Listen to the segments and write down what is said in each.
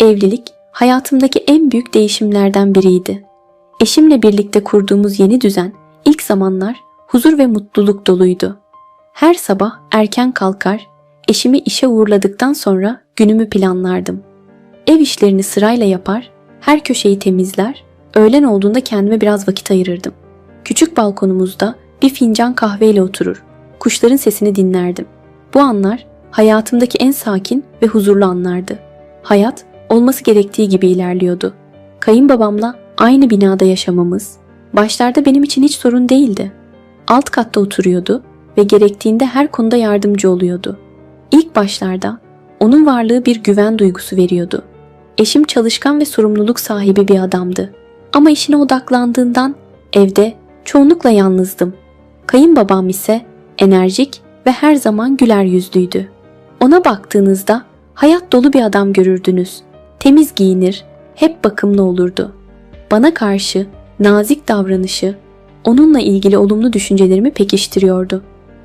Evlilik hayatımdaki en büyük değişimlerden biriydi. Eşimle birlikte kurduğumuz yeni düzen ilk zamanlar huzur ve mutluluk doluydu. Her sabah erken kalkar, eşimi işe uğurladıktan sonra günümü planlardım. Ev işlerini sırayla yapar, her köşeyi temizler, öğlen olduğunda kendime biraz vakit ayırırdım. Küçük balkonumuzda bir fincan kahveyle oturur, kuşların sesini dinlerdim. Bu anlar hayatımdaki en sakin ve huzurlu anlardı. Hayat olması gerektiği gibi ilerliyordu. Kayınbabamla aynı binada yaşamamız başlarda benim için hiç sorun değildi. Alt katta oturuyordu ve gerektiğinde her konuda yardımcı oluyordu. İlk başlarda onun varlığı bir güven duygusu veriyordu. Eşim çalışkan ve sorumluluk sahibi bir adamdı. Ama işine odaklandığından evde çoğunlukla yalnızdım. Kayınbabam ise enerjik ve her zaman güler yüzlüydü. Ona baktığınızda hayat dolu bir adam görürdünüz. Temiz giyinir, hep bakımlı olurdu. Bana karşı nazik davranışı onunla ilgili olumlu düşüncelerimi pekiştiriyordu.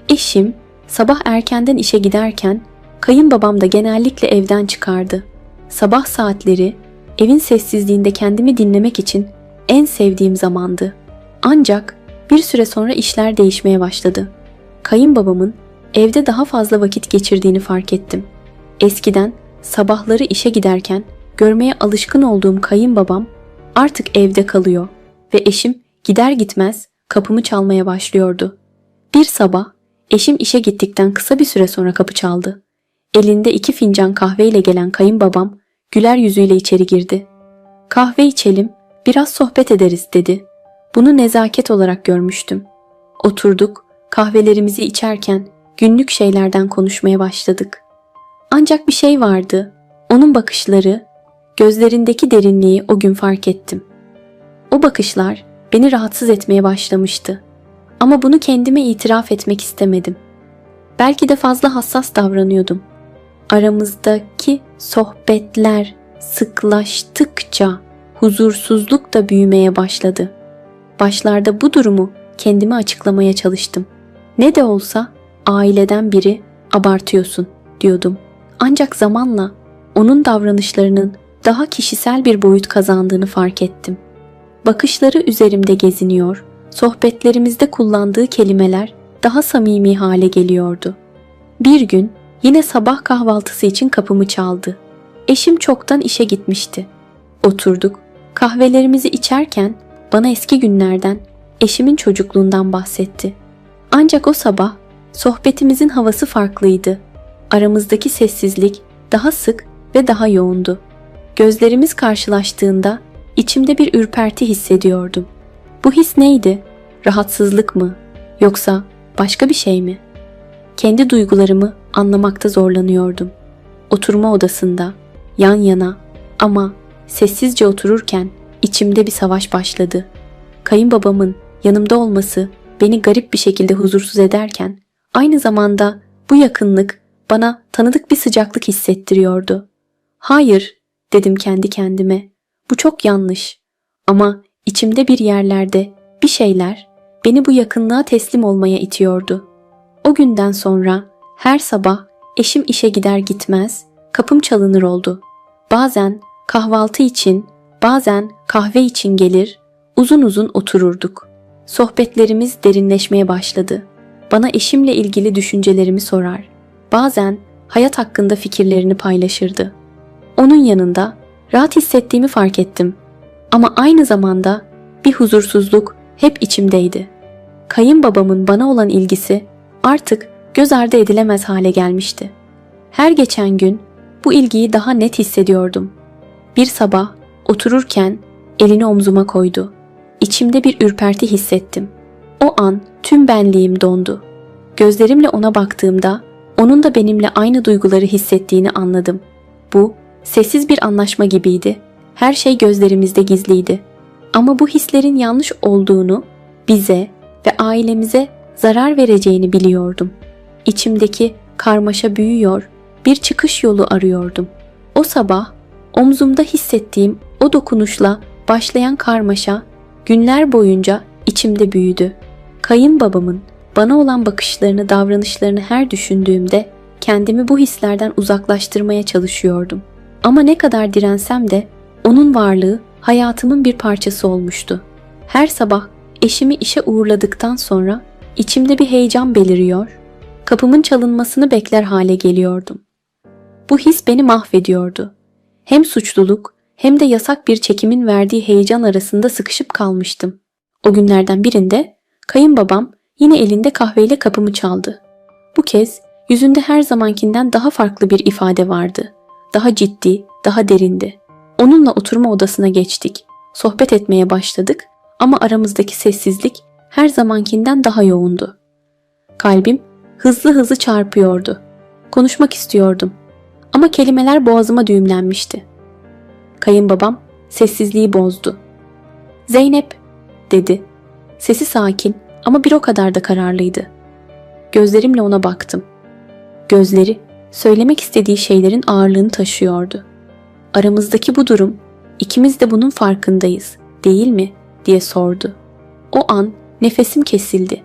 Eşim sabah erkenden işe giderken kayınbabam da genellikle evden çıkardı. Sabah saatleri evin sessizliğinde kendimi dinlemek için en sevdiğim zamandı. Ancak bir süre sonra işler değişmeye başladı. Kayınbabamın evde daha fazla vakit geçirdiğini fark ettim. Eskiden sabahları işe giderken görmeye alışkın olduğum kayınbabam artık evde kalıyor ve eşim gider gitmez kapımı çalmaya başlıyordu. Bir sabah eşim işe gittikten kısa bir süre sonra kapı çaldı. Elinde iki fincan kahveyle gelen kayınbabam güler yüzüyle içeri girdi. Kahve içelim, biraz sohbet ederiz dedi. Bunu nezaket olarak görmüştüm. Oturduk, kahvelerimizi içerken günlük şeylerden konuşmaya başladık. Ancak bir şey vardı. Onun bakışları, gözlerindeki derinliği o gün fark ettim. O bakışlar beni rahatsız etmeye başlamıştı. Ama bunu kendime itiraf etmek istemedim. Belki de fazla hassas davranıyordum. Aramızdaki sohbetler sıklaştıkça huzursuzluk da büyümeye başladı. Başlarda bu durumu kendime açıklamaya çalıştım. Ne de olsa aileden biri abartıyorsun diyordum. Ancak zamanla onun davranışlarının daha kişisel bir boyut kazandığını fark ettim. Bakışları üzerimde geziniyor, sohbetlerimizde kullandığı kelimeler daha samimi hale geliyordu. Bir gün yine sabah kahvaltısı için kapımı çaldı. Eşim çoktan işe gitmişti. Oturduk, kahvelerimizi içerken bana eski günlerden, eşimin çocukluğundan bahsetti. Ancak o sabah sohbetimizin havası farklıydı. Aramızdaki sessizlik daha sık ve daha yoğundu. Gözlerimiz karşılaştığında içimde bir ürperti hissediyordum. Bu his neydi? Rahatsızlık mı? Yoksa başka bir şey mi? Kendi duygularımı anlamakta zorlanıyordum. Oturma odasında, yan yana ama sessizce otururken içimde bir savaş başladı. Kayınbabamın yanımda olması beni garip bir şekilde huzursuz ederken aynı zamanda bu yakınlık bana tanıdık bir sıcaklık hissettiriyordu. Hayır, dedim kendi kendime. Bu çok yanlış. Ama içimde bir yerlerde bir şeyler beni bu yakınlığa teslim olmaya itiyordu. O günden sonra her sabah eşim işe gider gitmez kapım çalınır oldu. Bazen kahvaltı için, bazen kahve için gelir, uzun uzun otururduk. Sohbetlerimiz derinleşmeye başladı. Bana eşimle ilgili düşüncelerimi sorar. Bazen hayat hakkında fikirlerini paylaşırdı. Onun yanında rahat hissettiğimi fark ettim. Ama aynı zamanda bir huzursuzluk hep içimdeydi. Kayınbabamın bana olan ilgisi artık göz ardı edilemez hale gelmişti. Her geçen gün bu ilgiyi daha net hissediyordum. Bir sabah otururken elini omzuma koydu. İçimde bir ürperti hissettim. O an tüm benliğim dondu. Gözlerimle ona baktığımda onun da benimle aynı duyguları hissettiğini anladım. Bu sessiz bir anlaşma gibiydi. Her şey gözlerimizde gizliydi. Ama bu hislerin yanlış olduğunu bize ve ailemize zarar vereceğini biliyordum. İçimdeki karmaşa büyüyor, bir çıkış yolu arıyordum. O sabah omzumda hissettiğim o dokunuşla başlayan karmaşa günler boyunca içimde büyüdü. Kayınbabamın bana olan bakışlarını, davranışlarını her düşündüğümde kendimi bu hislerden uzaklaştırmaya çalışıyordum. Ama ne kadar dirensem de onun varlığı hayatımın bir parçası olmuştu. Her sabah eşimi işe uğurladıktan sonra içimde bir heyecan beliriyor, kapımın çalınmasını bekler hale geliyordum. Bu his beni mahvediyordu. Hem suçluluk hem de yasak bir çekimin verdiği heyecan arasında sıkışıp kalmıştım. O günlerden birinde kayınbabam yine elinde kahveyle kapımı çaldı. Bu kez yüzünde her zamankinden daha farklı bir ifade vardı. Daha ciddi, daha derindi. Onunla oturma odasına geçtik. Sohbet etmeye başladık ama aramızdaki sessizlik her zamankinden daha yoğundu. Kalbim hızlı hızlı çarpıyordu. Konuşmak istiyordum ama kelimeler boğazıma düğümlenmişti. Kayınbabam sessizliği bozdu. Zeynep dedi. Sesi sakin ama bir o kadar da kararlıydı. Gözlerimle ona baktım. Gözleri söylemek istediği şeylerin ağırlığını taşıyordu. Aramızdaki bu durum, ikimiz de bunun farkındayız, değil mi? diye sordu. O an nefesim kesildi.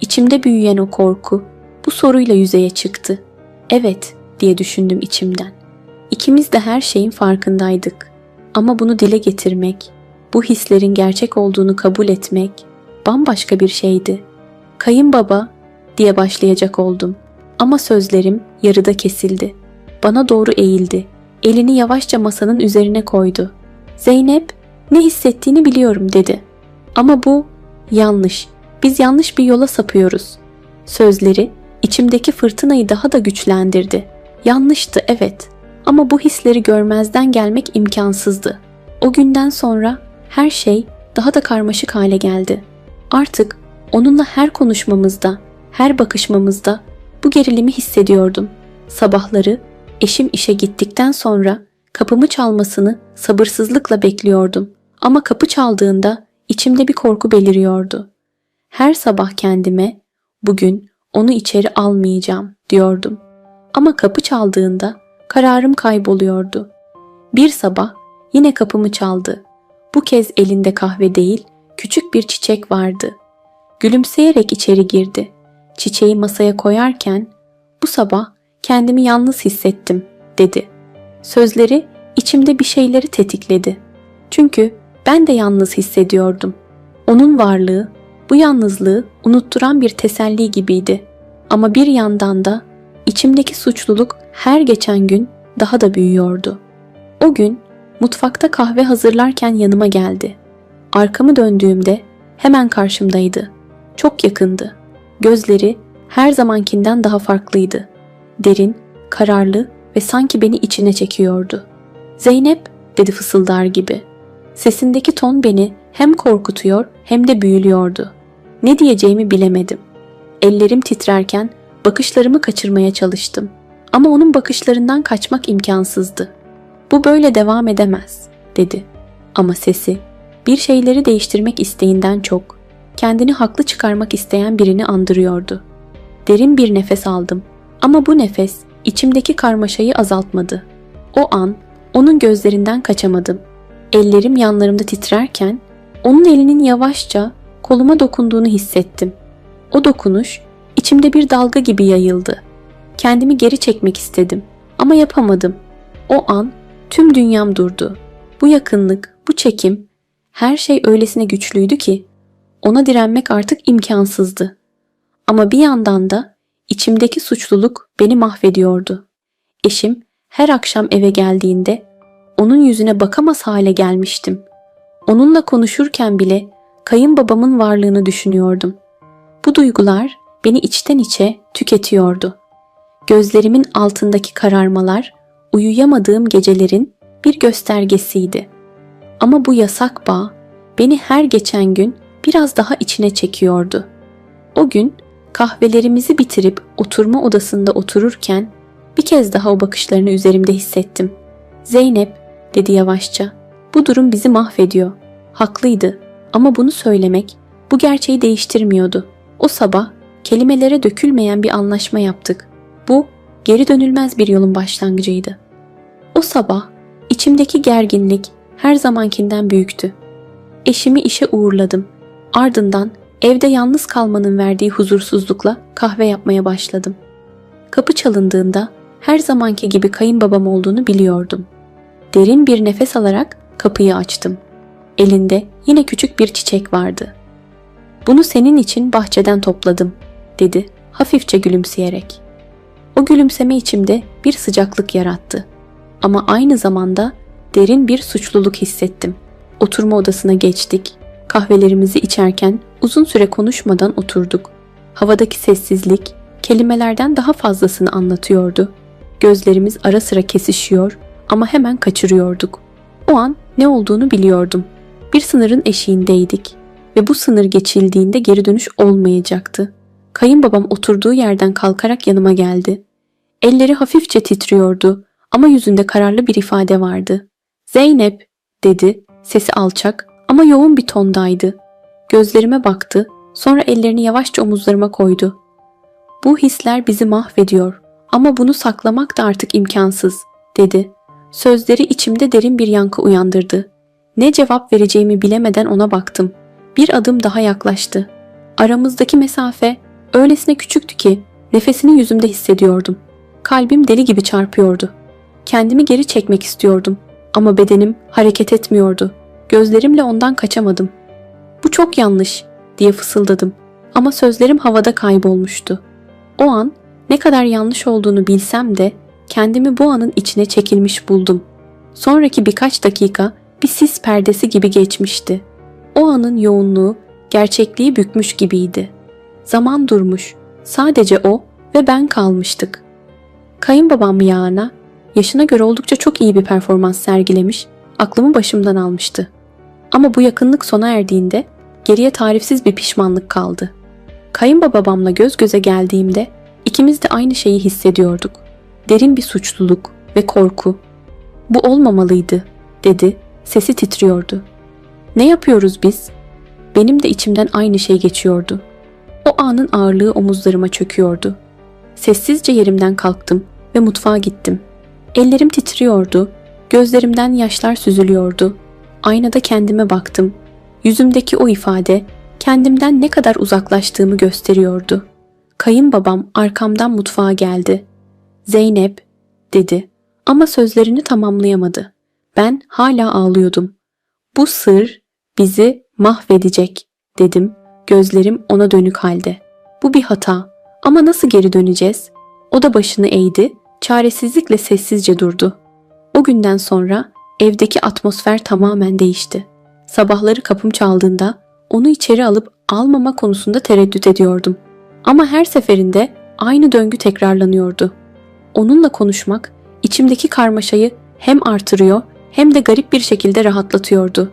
İçimde büyüyen o korku bu soruyla yüzeye çıktı. Evet diye düşündüm içimden. İkimiz de her şeyin farkındaydık. Ama bunu dile getirmek, bu hislerin gerçek olduğunu kabul etmek bambaşka bir şeydi. Kayınbaba diye başlayacak oldum. Ama sözlerim yarıda kesildi. Bana doğru eğildi. Elini yavaşça masanın üzerine koydu. Zeynep, ne hissettiğini biliyorum dedi. Ama bu yanlış. Biz yanlış bir yola sapıyoruz. Sözleri içimdeki fırtınayı daha da güçlendirdi. Yanlıştı evet ama bu hisleri görmezden gelmek imkansızdı. O günden sonra her şey daha da karmaşık hale geldi. Artık onunla her konuşmamızda, her bakışmamızda bu gerilimi hissediyordum. Sabahları eşim işe gittikten sonra kapımı çalmasını sabırsızlıkla bekliyordum. Ama kapı çaldığında içimde bir korku beliriyordu. Her sabah kendime bugün onu içeri almayacağım diyordum. Ama kapı çaldığında kararım kayboluyordu. Bir sabah yine kapımı çaldı. Bu kez elinde kahve değil, küçük bir çiçek vardı. Gülümseyerek içeri girdi. Çiçeği masaya koyarken bu sabah kendimi yalnız hissettim dedi. Sözleri içimde bir şeyleri tetikledi. Çünkü ben de yalnız hissediyordum. Onun varlığı bu yalnızlığı unutturan bir teselli gibiydi. Ama bir yandan da içimdeki suçluluk her geçen gün daha da büyüyordu. O gün mutfakta kahve hazırlarken yanıma geldi. Arkamı döndüğümde hemen karşımdaydı. Çok yakındı. Gözleri her zamankinden daha farklıydı. Derin, kararlı ve sanki beni içine çekiyordu. Zeynep dedi fısıldar gibi. Sesindeki ton beni hem korkutuyor hem de büyülüyordu. Ne diyeceğimi bilemedim. Ellerim titrerken bakışlarımı kaçırmaya çalıştım. Ama onun bakışlarından kaçmak imkansızdı. Bu böyle devam edemez, dedi. Ama sesi bir şeyleri değiştirmek isteğinden çok kendini haklı çıkarmak isteyen birini andırıyordu. Derin bir nefes aldım ama bu nefes içimdeki karmaşayı azaltmadı. O an onun gözlerinden kaçamadım. Ellerim yanlarımda titrerken onun elinin yavaşça koluma dokunduğunu hissettim. O dokunuş içimde bir dalga gibi yayıldı. Kendimi geri çekmek istedim ama yapamadım. O an tüm dünyam durdu. Bu yakınlık, bu çekim, her şey öylesine güçlüydü ki ona direnmek artık imkansızdı. Ama bir yandan da içimdeki suçluluk beni mahvediyordu. Eşim her akşam eve geldiğinde onun yüzüne bakamaz hale gelmiştim. Onunla konuşurken bile kayınbabamın varlığını düşünüyordum. Bu duygular beni içten içe tüketiyordu. Gözlerimin altındaki kararmalar uyuyamadığım gecelerin bir göstergesiydi. Ama bu yasak bağ beni her geçen gün biraz daha içine çekiyordu. O gün kahvelerimizi bitirip oturma odasında otururken bir kez daha o bakışlarını üzerimde hissettim. Zeynep dedi yavaşça. Bu durum bizi mahvediyor. Haklıydı ama bunu söylemek bu gerçeği değiştirmiyordu. O sabah kelimelere dökülmeyen bir anlaşma yaptık. Bu geri dönülmez bir yolun başlangıcıydı. O sabah içimdeki gerginlik her zamankinden büyüktü. Eşimi işe uğurladım. Ardından evde yalnız kalmanın verdiği huzursuzlukla kahve yapmaya başladım. Kapı çalındığında her zamanki gibi kayınbabam olduğunu biliyordum. Derin bir nefes alarak kapıyı açtım. Elinde yine küçük bir çiçek vardı. Bunu senin için bahçeden topladım, dedi hafifçe gülümseyerek. O gülümseme içimde bir sıcaklık yarattı. Ama aynı zamanda derin bir suçluluk hissettim. Oturma odasına geçtik. Kahvelerimizi içerken uzun süre konuşmadan oturduk. Havadaki sessizlik kelimelerden daha fazlasını anlatıyordu. Gözlerimiz ara sıra kesişiyor ama hemen kaçırıyorduk. O an ne olduğunu biliyordum. Bir sınırın eşiğindeydik ve bu sınır geçildiğinde geri dönüş olmayacaktı. Kayınbabam oturduğu yerden kalkarak yanıma geldi. Elleri hafifçe titriyordu ama yüzünde kararlı bir ifade vardı. Zeynep, dedi, sesi alçak ama yoğun bir tondaydı. Gözlerime baktı, sonra ellerini yavaşça omuzlarıma koydu. Bu hisler bizi mahvediyor ama bunu saklamak da artık imkansız, dedi. Sözleri içimde derin bir yankı uyandırdı. Ne cevap vereceğimi bilemeden ona baktım. Bir adım daha yaklaştı. Aramızdaki mesafe öylesine küçüktü ki nefesini yüzümde hissediyordum. Kalbim deli gibi çarpıyordu. Kendimi geri çekmek istiyordum ama bedenim hareket etmiyordu. Gözlerimle ondan kaçamadım. Bu çok yanlış diye fısıldadım ama sözlerim havada kaybolmuştu. O an ne kadar yanlış olduğunu bilsem de kendimi bu anın içine çekilmiş buldum. Sonraki birkaç dakika bir sis perdesi gibi geçmişti. O anın yoğunluğu gerçekliği bükmüş gibiydi. Zaman durmuş. Sadece o ve ben kalmıştık. Kayınbabam yağına yaşına göre oldukça çok iyi bir performans sergilemiş, aklımı başımdan almıştı. Ama bu yakınlık sona erdiğinde geriye tarifsiz bir pişmanlık kaldı. Kayınbabamla göz göze geldiğimde ikimiz de aynı şeyi hissediyorduk. Derin bir suçluluk ve korku. Bu olmamalıydı, dedi. Sesi titriyordu. Ne yapıyoruz biz? Benim de içimden aynı şey geçiyordu. O anın ağırlığı omuzlarıma çöküyordu. Sessizce yerimden kalktım ve mutfağa gittim. Ellerim titriyordu, gözlerimden yaşlar süzülüyordu. Aynada kendime baktım. Yüzümdeki o ifade kendimden ne kadar uzaklaştığımı gösteriyordu. Kayınbabam arkamdan mutfağa geldi. Zeynep, dedi ama sözlerini tamamlayamadı. Ben hala ağlıyordum. Bu sır bizi mahvedecek, dedim, gözlerim ona dönük halde. Bu bir hata ama nasıl geri döneceğiz? O da başını eğdi, çaresizlikle sessizce durdu. O günden sonra evdeki atmosfer tamamen değişti. Sabahları kapım çaldığında onu içeri alıp almama konusunda tereddüt ediyordum. Ama her seferinde aynı döngü tekrarlanıyordu. Onunla konuşmak içimdeki karmaşayı hem artırıyor hem de garip bir şekilde rahatlatıyordu.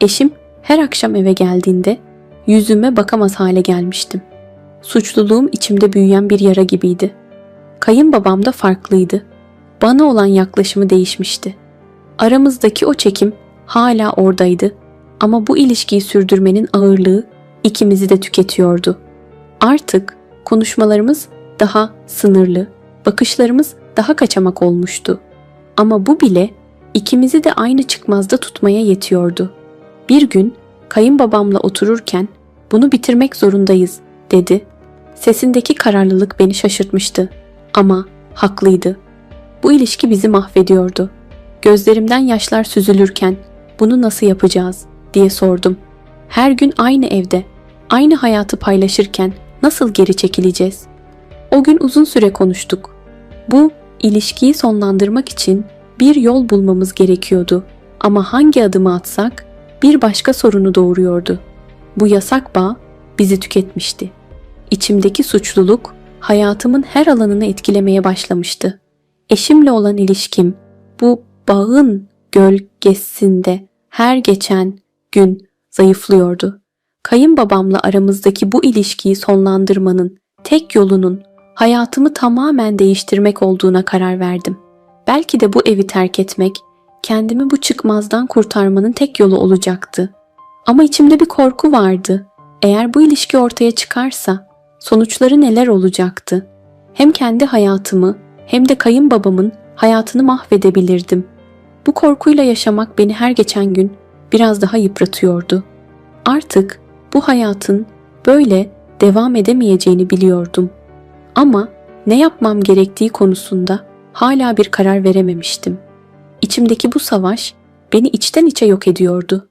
Eşim her akşam eve geldiğinde yüzüme bakamaz hale gelmiştim. Suçluluğum içimde büyüyen bir yara gibiydi. Kayınbabam da farklıydı. Bana olan yaklaşımı değişmişti. Aramızdaki o çekim hala oradaydı ama bu ilişkiyi sürdürmenin ağırlığı ikimizi de tüketiyordu. Artık konuşmalarımız daha sınırlı, bakışlarımız daha kaçamak olmuştu. Ama bu bile ikimizi de aynı çıkmazda tutmaya yetiyordu. Bir gün kayınbabamla otururken bunu bitirmek zorundayız dedi. Sesindeki kararlılık beni şaşırtmıştı ama haklıydı. Bu ilişki bizi mahvediyordu. Gözlerimden yaşlar süzülürken bunu nasıl yapacağız diye sordum. Her gün aynı evde, aynı hayatı paylaşırken nasıl geri çekileceğiz? O gün uzun süre konuştuk. Bu ilişkiyi sonlandırmak için bir yol bulmamız gerekiyordu ama hangi adımı atsak bir başka sorunu doğuruyordu. Bu yasak bağ bizi tüketmişti. İçimdeki suçluluk hayatımın her alanını etkilemeye başlamıştı. Eşimle olan ilişkim bu bağın gölgesinde her geçen gün zayıflıyordu. Kayınbabamla aramızdaki bu ilişkiyi sonlandırmanın tek yolunun hayatımı tamamen değiştirmek olduğuna karar verdim. Belki de bu evi terk etmek, kendimi bu çıkmazdan kurtarmanın tek yolu olacaktı. Ama içimde bir korku vardı. Eğer bu ilişki ortaya çıkarsa sonuçları neler olacaktı? Hem kendi hayatımı hem de kayınbabamın hayatını mahvedebilirdim. Bu korkuyla yaşamak beni her geçen gün biraz daha yıpratıyordu. Artık bu hayatın böyle devam edemeyeceğini biliyordum. Ama ne yapmam gerektiği konusunda hala bir karar verememiştim. İçimdeki bu savaş beni içten içe yok ediyordu.